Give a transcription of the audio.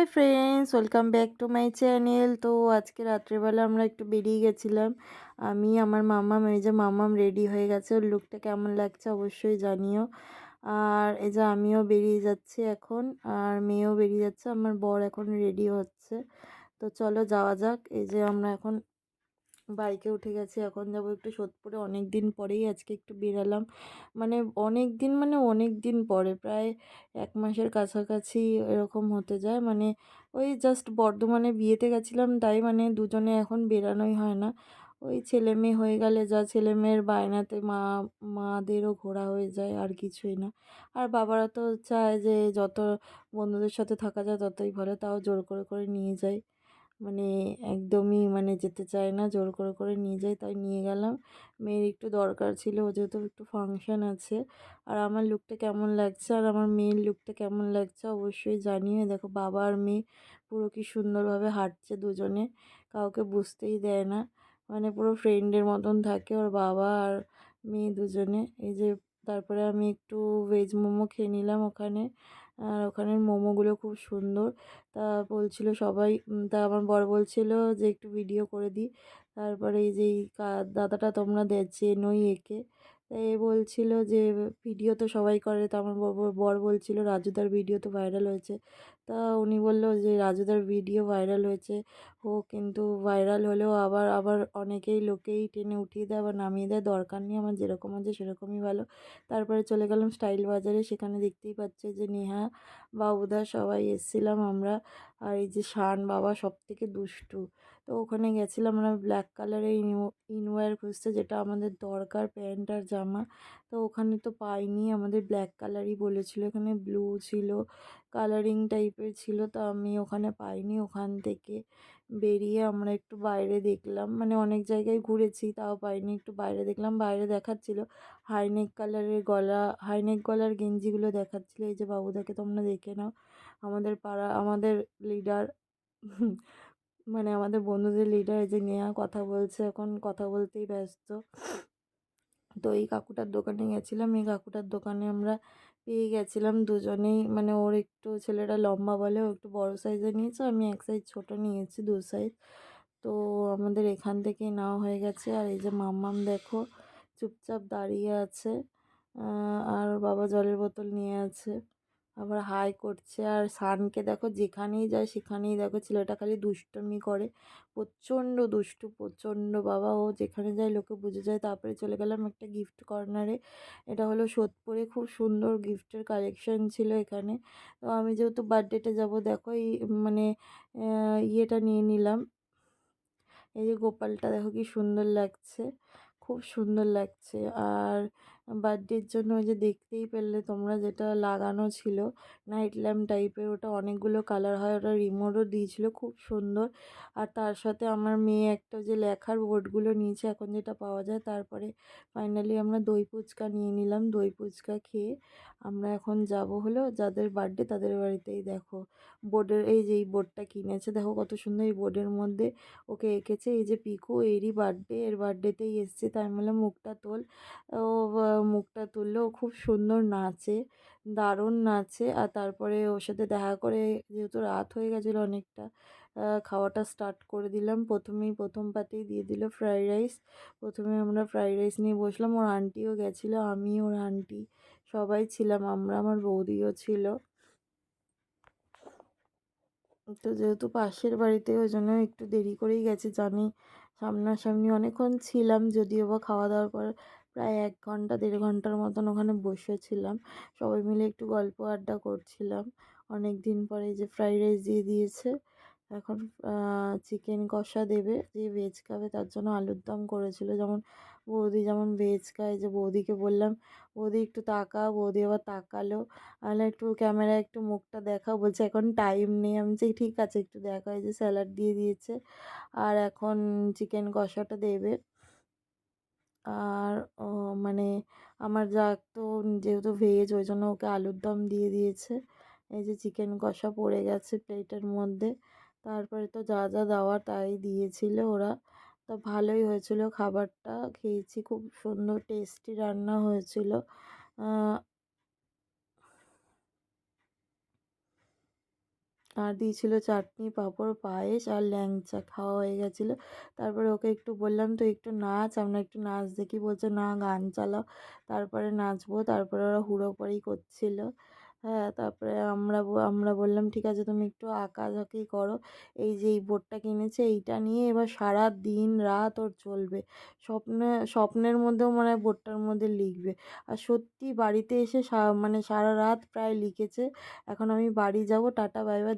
Hi friends welcome back to my channel তো আজকে রাত্রেবেলা আমরা একটু বেরিয়ে গেছিলাম। আমি, আমার মামাম এই যে মামাম রেডি হয়ে গেছে। ওর লুকটা কেমন লাগছে অবশ্যই জানিও। আর এই যে আমিও বেরিয়ে যাচ্ছি এখন। আর মেয়েও বেরিয়ে যাচ্ছে। আমার বর এখন রেডি হচ্ছে। তো চলো যাওয়া যাক। এই যে আমরা এখন বাইকে উঠে গেছি, এখন যাব একটু সোদপুরে। অনেক দিন পরেই আজকে একটু বেরালাম। মানে অনেক দিন মানে অনেক দিন পরে, প্রায় এক মাসের কাছাকাছি এরকম হতে যায়। মানে ওই জাস্ট বর্ধমানে বিয়েতে গেছিলাম, তাই মানে দুজনে এখন বেরানোই হয় না। ওই ছেলে মেয়ে হয়ে গেলে যা ছেলে মেয়ের বায়নাতে মা, মাদেরও ঘোরা হয়ে যায়, আর কিছুই না। আর বাবারা তো চায় যে যত বন্ধুদের সাথে থাকা যায় ততই ভালো, তাও জোর করে করে নিয়ে যায়। মানে একদমই মানে যেতে চায় না, জোর করে করে নিয়ে যায়, তাই নিয়ে গেলাম। মেয়ের একটু দরকার ছিল, ও যেহেতু একটু ফাংশান আছে। আর আমার লুকটা কেমন লাগছে, আর আমার মেয়ের লুকটা কেমন লাগছে অবশ্যই জানিয়ে দেখো, বাবা আর মেয়ে পুরো কি সুন্দরভাবে হাঁটছে দুজনে, কাউকে বুঝতেই দেয় না। মানে পুরো ফ্রেন্ডের মতন থাকে ওর বাবা আর মেয়ে দুজনে। এই যে, তারপরে আমি একটু ভেজ মোমো খেয়ে নিলাম ওখানে। আর ওখানের মোমোগুলো খুব সুন্দর। তা বলছিল সবাই তা আমার বর বলছিল যে একটু ভিডিও করে দিই তারপরে এই যে এই দাদাটা তোমরা চেনোই একে। এ বলছিল যে, ভিডিও তো সবাই করে। তো আমার বর বলছিল, রাজুদার ভিডিও তো ভাইরাল হয়েছে। তা উনি বলল যে, রাজুদার ভিডিও ভাইরাল হয়েছে। ও কিন্তু ভাইরাল হলেও আবার আবার অনেকেই লোকেই টেনে উঠিয়ে দেয়, আবার নামিয়ে দেয়। দরকার নেই আমার যেরকম আছে সেরকমই ভালো। তারপরে চলে গেলাম স্টাইল বাজারে। সেখানে দেখতেই পাচ্ছে যে, নেহা বাবুদা সবাই এসছিলাম আমরা। আর এই যে শান বাবা সব থেকে দুষ্টু। তো ওখানে গেছিলাম আমরা ব্ল্যাক কালারের ইনওয়্যার খুঁজতে যেটা আমাদের দরকার প্যান্ট আর জামা। তো ওখানে তো পাইনি, আমাদের ব্ল্যাক কালারই বলেছিল। এখানে ব্লু ছিল কালারিং টাইপের ছিল, তো আমি ওখানে পাইনি। ওখান থেকে বেরিয়ে আমরা একটু বাইরে দেখলাম। মানে অনেক জায়গায় ঘুরেছি, তাও পাইনি। একটু বাইরে দেখলাম, বাইরে দেখাচ্ছিল। হাইনেক কালারের গলা হাইনেক গলার গেঞ্জিগুলো দেখাচ্ছিলো। এই যে বাবুদাকে তোমরা দেখে নাও। আমাদের পাড়া, আমাদের লিডার মানে আমাদের বন্ধুদের লিডার যে নেয়া কথা বলছে, এখন কথা বলতেই ব্যস্ত। তো এই কাকুটার দোকানে গেছিলাম, এই কাকুটার দোকানে আমরা পেয়ে গেছিলাম দুজনেই। মানে ওর একটু ছেলেটা লম্বা বলে, ও একটু বড় সাইজে নিয়েছে, আমি এক সাইজ ছোটো নিয়েছি দু সাইজ তো আমাদের এখান থেকে নেওয়া হয়ে গেছে। আর এই যে মাম্মাম দেখো, চুপচাপ দাঁড়িয়ে আছে আর বাবা জলের বোতল নিয়ে আছে। আবার হাই করছে। আর সানকে দেখো যেখানেই যায় সেখানেই দেখো ছেলেটা খালি দুষ্টুমি করে। প্রচণ্ড দুষ্টু, প্রচণ্ড বাবা। ও যেখানে যায় লোকে বুঝে যায়। তারপরে চলে গেলাম একটা গিফট কর্নারে এটা হলো সোদপুরে খুব সুন্দর গিফটের কালেকশন ছিল এখানে। তো আমি যেহেতু বার্থডেতে যাব, দেখো এই মানে ইয়েটা নিয়ে নিলাম। এই যে গোপালটা দেখো কি সুন্দর লাগছে। খুব সুন্দর লাগছে। আর বার্থডের জন্য ওই যে দেখতেই পেলে তোমরা যেটা লাগানো ছিল, নাইট ল্যাম্প টাইপের ওটা অনেকগুলো কালার হয়, ওটা রিমোটও দিয়েছিল, খুব সুন্দর। আর তার সাথে আমার মেয়ে একটা যে লেখার বোর্ডগুলো নিয়েছে, এখন যেটা পাওয়া যায় তারপরে ফাইনালি আমরা দই ফুচকা নিয়ে নিলাম, দই ফুচকা খেয়ে আমরা এখন যাব হলো যাদের বার্থডে তাদের বাড়িতেই, দেখো। বোর্ডের এই যে এই বোর্ডটা কিনেছে, দেখো কত সুন্দর এই বোর্ডের মধ্যে ওকে এঁকেছে, এই যে পিকু, এরই বার্থডে, এর বার্থডেতেই এসছে, তাই আমি বললাম মুখটা তোল। ও মুখটা তুললে। ও খুব সুন্দর নাচে, দারুণ নাচে। আর তারপরে ওর সাথে দেখা করে যেহেতু রাত হয়ে গেছিল অনেকটা খাওয়াটা স্টার্ট করে দিলাম। প্রথমেই প্রথম পাতেই দিয়ে দিল ফ্রাইড রাইস প্রথমে আমরা ফ্রাইড রাইস নিয়ে বসলাম। ওর আন্টিও গেছিল, আমি, ওর আন্টি সবাই ছিলাম, আমরা, আমার বৌদিও ছিল। তো যেহেতু পাশের বাড়িতে, ওই জন্য একটু দেরি করেই গেছে, জানি সামনাসামনি অনেকক্ষণ ছিলাম যদিও বা খাওয়া দাওয়ার পর প্রায় এক ঘণ্টা, দেড় ঘণ্টার মতন ওখানে বসেছিলাম সবাই মিলে একটু গল্প আড্ডা করছিলাম। অনেক দিন পরে যে ফ্রাইড রাইস দিয়ে দিয়েছে এখন চিকেন কষা দেবে, যে ভেজ খাবে তার জন্য আলুর দম করেছিল। যেমন বৌদি যেমন ভেজ খায়, যে বৌদিকে বললাম, বৌদি একটু তাকা বৌদি আবার তাকালো। আমি একটু ক্যামেরায় একটু মুখটা দেখা বলছে, এখন টাইম নেই। আমি বলছি, ঠিক আছে, একটু দেখা যে স্যালাড দিয়ে দিয়েছে। আর এখন চিকেন কষাটা দেবে। আর মানে আমার যা তো যেহেতু ভেজ ওই জন্য ওকে আলুর দম দিয়ে দিয়েছে। এই যে চিকেন কষা পড়ে গেছে প্লেটের মধ্যে। তারপরে তো যা যা দেওয়ার তাই দিয়েছিল ওরা। তো ভালোই হয়েছিল খাবারটা, খেয়েছি, খুব সুন্দর টেস্টি রান্না হয়েছিল। আর দিয়েছিল চাটনি, পাঁপড়, পায়েস আর ল্যাংচা, খাওয়া হয়ে গেছিল। তারপরে ওকে একটু বললাম, তুই একটু নাচ, আমরা একটু নাচ দেখি। বলছে, না, গান চালাও। তারপরে নাচবো, তারপরে ওরা হুড়োপাড়ি করছিল। হ্যাঁ তারপরে আমরা আমরা বললাম, ঠিক আছে, তুমি একটু আঁকাঝাঁকি করো। এই যে, এই বোর্ডটা কিনেছে, এইটা নিয়ে এবার সারা দিন রাত ওর চলবে। স্বপ্নে, স্বপ্নের মধ্যেও মনে বোর্ডটার মধ্যে লিখবে। আর সত্যি বাড়িতে এসে মানে সারা রাত প্রায় লিখেছে। এখন আমি বাড়ি যাব, টাটা, বাই বাই